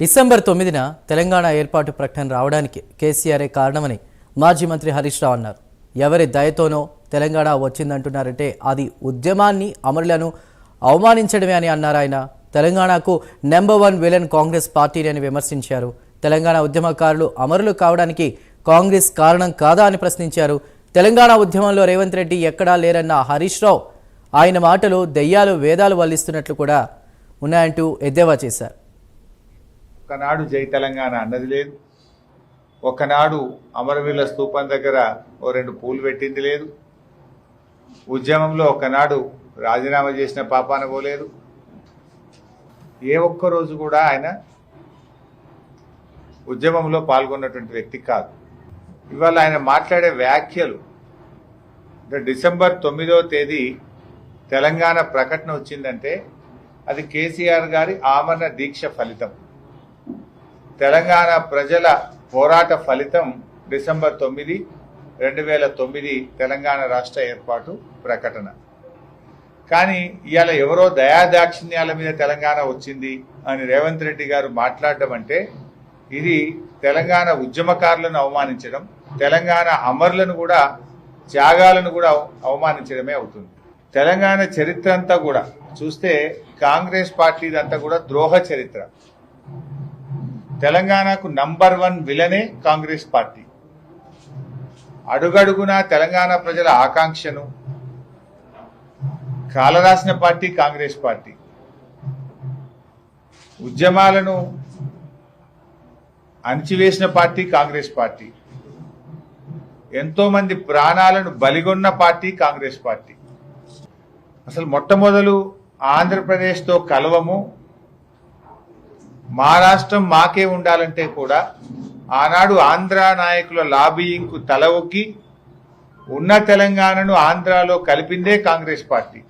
December తొమ్మిదిన తెలంగాణ ఏర్పాటు ప్రకటన రావడానికి కేసీఆరే కారణమని మాజీ మంత్రి హరీష్ రావు అన్నారు. ఎవరి దయతోనో తెలంగాణ వచ్చిందంటున్నారంటే అది ఉద్యమాన్ని అమరులను అవమానించడమే అని అన్నారు ఆయన. తెలంగాణకు నెంబర్ వన్ విలన్ కాంగ్రెస్ పార్టీని అని విమర్శించారు. తెలంగాణ ఉద్యమకారులు అమరులు కావడానికి కాంగ్రెస్ కారణం కాదా అని ప్రశ్నించారు. తెలంగాణ ఉద్యమంలో రేవంత్ రెడ్డి ఎక్కడా లేరన్న హరీష్ రావు ఆయన మాటలు దెయ్యాలు వేదాలు వల్లిస్తున్నట్లు కూడా ఉన్నాయంటూ ఎద్దేవా చేశారు. ఒకనాడు జై తెలంగాణ అన్నది లేదు. ఒకనాడు అమరవీరుల స్థూపం దగ్గర ఓ రెండు పూలు పెట్టింది లేదు. ఉద్యమంలో ఒకనాడు రాజీనామా చేసిన పాపాన పోలేదు. ఏ ఒక్క రోజు కూడా ఆయన ఉద్యమంలో పాల్గొన్నటువంటి వ్యక్తి కాదు. ఇవాళ ఆయన మాట్లాడే వ్యాఖ్యలు అంటే డిసెంబర్ తొమ్మిదవ తేదీ తెలంగాణ ప్రకటన వచ్చిందంటే అది కేసీఆర్ గారి ఆమరణ దీక్ష ఫలితం. తెలంగాణ ప్రజల పోరాట ఫలితం డిసెంబర్ తొమ్మిది రెండు వేల తొమ్మిది తెలంగాణ రాష్ట్ర ఏర్పాటు ప్రకటన. కానీ ఇవాళ ఎవరో దయాదాక్షిణ్యాల మీద తెలంగాణ వచ్చింది అని రేవంత్ రెడ్డి గారు మాట్లాడడం అంటే ఇది తెలంగాణ ఉద్యమకారులను అవమానించడం తెలంగాణ అమరులను కూడా త్యాగాలను కూడా అవమానించడమే అవుతుంది. తెలంగాణ చరిత్ర అంతా కూడా చూస్తే కాంగ్రెస్ పార్టీదంతా కూడా ద్రోహ చరిత్ర. తెలంగాణకు నంబర్ వన్ విలనే కాంగ్రెస్ పార్టీ. అడుగడుగునా తెలంగాణ ప్రజల ఆకాంక్షను కాలరాసిన పార్టీ కాంగ్రెస్ పార్టీ. ఉద్యమాలను అణిచివేసిన పార్టీ కాంగ్రెస్ పార్టీ. ఎంతో మంది ప్రాణాలను బలిగొన్న పార్టీ కాంగ్రెస్ పార్టీ. అసలు మొట్టమొదలు ఆంధ్రప్రదేశ్తో కలవము మా రాష్ట్రం మాకే ఉండాలంటే కూడా ఆనాడు ఆంధ్ర నాయకుల లాబీయింగ్కు తల ఒగ్గి ఉన్న తెలంగాణను ఆంధ్రాలో కలిపిందే కాంగ్రెస్ పార్టీ.